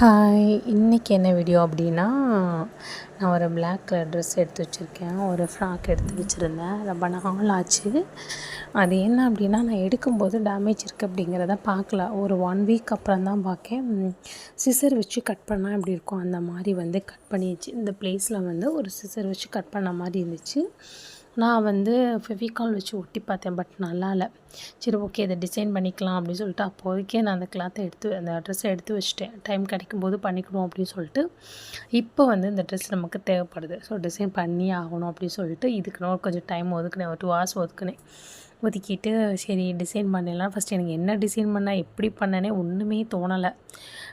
Hi இன்றைக்கி என்ன video அப்படின்னா நான் ஒரு பிளாக் கலர் ட்ரெஸ் எடுத்து வச்சுருக்கேன். ஒரு ஃப்ராக் எடுத்து வச்சுருந்தேன். ரொம்ப நாள் ஆச்சு. அது என்ன அப்படின்னா நான் எடுக்கும்போது டேமேஜ் இருக்குது அப்படிங்கிறத பார்க்கல. ஒரு ஒன் வீக் அப்புறம் தான் பார்க்கேன். சிசர் வச்சு கட் பண்ணால் எப்படி இருக்கும்? அந்த மாதிரி வந்து கட் பண்ணிடுச்சு இந்த ப்ளேஸில் வந்து ஒரு சிசர் வச்சு கட் பண்ண மாதிரி இருந்துச்சு. நான் வந்து ஃபெவிகால் வச்சு ஒட்டி பார்த்தேன் பட் நல்லா இல்லை சரி ஓகே இதை டிசைன் பண்ணிக்கலாம் அப்படின்னு சொல்லிட்டு அப்போதைக்கே நான் அந்த கிளாத்தை எடுத்து அந்த ட்ரெஸ்ஸை எடுத்து வச்சுட்டேன். டைம் கிடைக்கும் போது பண்ணிக்கணும் அப்படின்னு சொல்லிட்டு இப்போ வந்து இந்த ட்ரெஸ் நமக்கு தேவைப்படுது. ஸோ டிசைன் பண்ணி ஆகணும் அப்படின்னு சொல்லிட்டு இதுக்குன்னு கொஞ்சம் டைம் ஒதுக்குனேன். ஒரு டூ ஹவர்ஸ் ஒதுக்குனேன். ஒதுக்கிட்டு சரி டிசைன் பண்ணிடலாம் ஃபஸ்ட் எனக்கு என்ன டிசைன் பண்ணால் எப்படி பண்ணனே ஒன்றுமே தோணலை.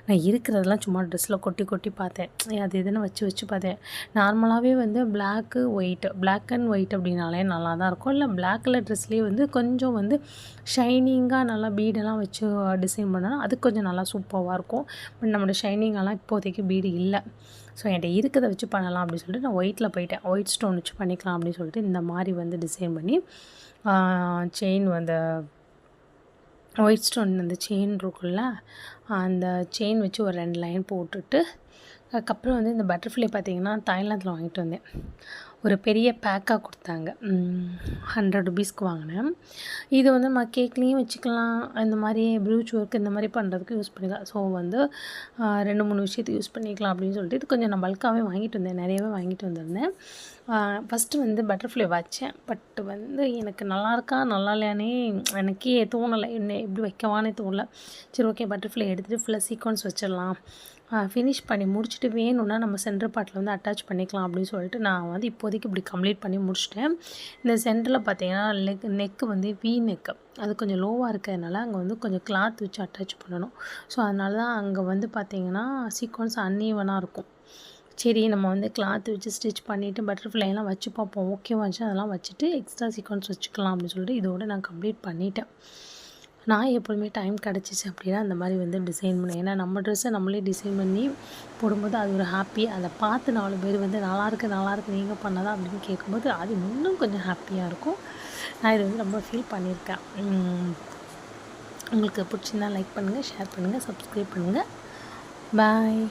நான் இருக்கிறதெல்லாம் சும்மா ட்ரெஸ்ஸில் கொட்டி கொட்டி பார்த்தேன். அது எதுன்னு வச்சு வச்சு பார்த்தேன். நார்மலாகவே வந்து black white black and white அப்படின்னாலே நல்லா தான் இருக்கும். இல்லை பிளாக் கலர் ட்ரெஸ்லேயே வந்து கொஞ்சம் வந்து ஷைனிங்காக நல்லா பீடெல்லாம் வச்சு டிசைன் பண்ணால் அது கொஞ்சம் நல்லா சூப்பராக இருக்கும். பட் நம்மளோட ஷைனிங்கெல்லாம் இப்போதைக்கு பீடு இல்லை. ஸோ என்கிட்ட இருக்கிறத வச்சு பண்ணலாம் அப்படின்னு சொல்லிட்டு நான் ஒயிட்டில் போயிட்டேன். ஒயிட் ஸ்டோன் வச்சு பண்ணிக்கலாம் அப்படின்னு சொல்லிட்டு இந்த மாதிரி வந்து டிசைன் பண்ணி செயின் அந்த ஒயிட் ஸ்டோன் அந்த செயின் இருக்குல்ல அந்த செயின் வச்சு ஒரு ரெண்டு லைன் போட்டுட்டு அதுக்கப்புறம் வந்து இந்த பட்டர்ஃப்ளை பார்த்திங்கன்னா தாய்லாந்தில் வாங்கிட்டு வந்தேன். ஒரு பெரிய பேக்காக கொடுத்தாங்க. ஹண்ட்ரட் ருபீஸ்க்கு வாங்கினேன். இது வந்து நம்ம கேக்லேயும் வச்சுக்கலாம். இந்த மாதிரி ப்ரூச் ஒர்க் இந்த மாதிரி பண்ணுறதுக்கு யூஸ் பண்ணிக்கலாம். ஸோ வந்து ரெண்டு மூணு விஷயத்துக்கு யூஸ் பண்ணிக்கலாம் அப்படின்னு சொல்லிட்டு இது கொஞ்சம் நான் பல்காகவே வாங்கிட்டு வந்தேன். நிறையவே வாங்கிட்டு வந்திருந்தேன். ஃபஸ்ட்டு வந்து பட்டர்ஃப்ளை வச்சேன். பட் வந்து எனக்கு நல்லா இருக்கா? நல்லா இல்லையானே எனக்கே தோணலை. என்ன எப்படி வைக்கவானே தோணலை. சரி ஓகே பட்டர்ஃப்ளை எடுத்துகிட்டு ஃபுல்லாக சீக்வன்ஸ் வச்சிடலாம். ஃபினிஷ் பண்ணி முடிச்சுட்டு வேணும்னா நம்ம சென்டர் பார்ட்டில் வந்து அட்டாச் பண்ணிக்கலாம் அப்படின்னு சொல்லிட்டு நான் வந்து இப்போதைக்கு இப்படி கம்ப்ளீட் பண்ணி முடிச்சிட்டேன். இந்த சென்டரில் பார்த்தீங்கன்னா லெக் நெக்கு வந்து வி நெக்கு அது கொஞ்சம் லோவாக இருக்கிறதுனால அங்கே வந்து கொஞ்சம் கிளாத் வச்சு அட்டாச் பண்ணணும். ஸோ அதனால தான் அங்கே வந்து பார்த்திங்கன்னா சீக்வன்ஸ் அன்ஈவனாக இருக்கும். சரி நம்ம வந்து கிளாத் வச்சு ஸ்டிச் பண்ணிவிட்டு பட்டர்ஃப்ளைலாம் வச்சு பார்ப்போம். ஓகேவாச்சு அதெல்லாம் வச்சுட்டு எக்ஸ்ட்ரா சீக்வன்ஸ் வச்சுக்கலாம் அப்படின்னு சொல்லிட்டு இதோட நான் கம்ப்ளீட் பண்ணிட்டேன். நான் எப்போதுமே டைம் கிடச்சிச்சு அப்படின்னா அந்த மாதிரி வந்து டிசைன் பண்ணுவேன் ஏன்னா நம்ம ட்ரெஸ்ஸை நம்மளே டிசைன் பண்ணி போடும்போது அது ஒரு ஹாப்பி அதை பார்த்து நாலு பேர் வந்து நல்லாயிருக்கு நல்லாயிருக்கு நீங்கள் பண்ணதான் அப்படின்னு கேட்கும்போது அது இன்னும் கொஞ்சம் ஹாப்பியாக இருக்கும். நான் இது வந்து ரொம்ப ஃபீல் பண்ணியிருக்கேன். உங்களுக்கு பிடிச்சிருந்தா லைக் பண்ணுங்கள் ஷேர் பண்ணுங்கள் சப்ஸ்கிரைப் பண்ணுங்கள் பாய்